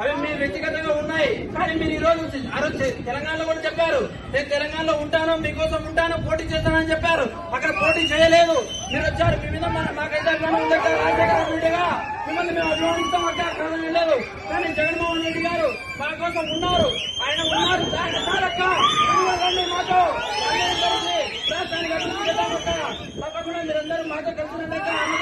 అవి మీ వ్యక్తిగతంగా ఉన్నాయి. కానీ మీరు ఈ రోజు ఆ రోజు తెలంగాణలో కూడా చెప్పారు. నేను తెలంగాణలో ఉంటాను మీకోసం ఉంటాను పోటీ చేస్తానని చెప్పారు. అక్కడ పోటీ చేయలేదు. మీరు వచ్చారు. మీ మీద మాకైతే అభిమానం ఉంది రాజశేఖర రెడ్డిగా మిమ్మల్ని మేము అభిమానిస్తాం అక్కడ కారణం లేదు. కానీ జగన్మోహన్ రెడ్డి గారు మా కోసం ఉన్నారు. ఆయన ఉన్నారు. దానికి చాలక్క మాతో. రాష్ట్రానికి అభివృద్ధి చేద్దాం తప్పకుండా మీరందరూ మాతో కలిసినట్టు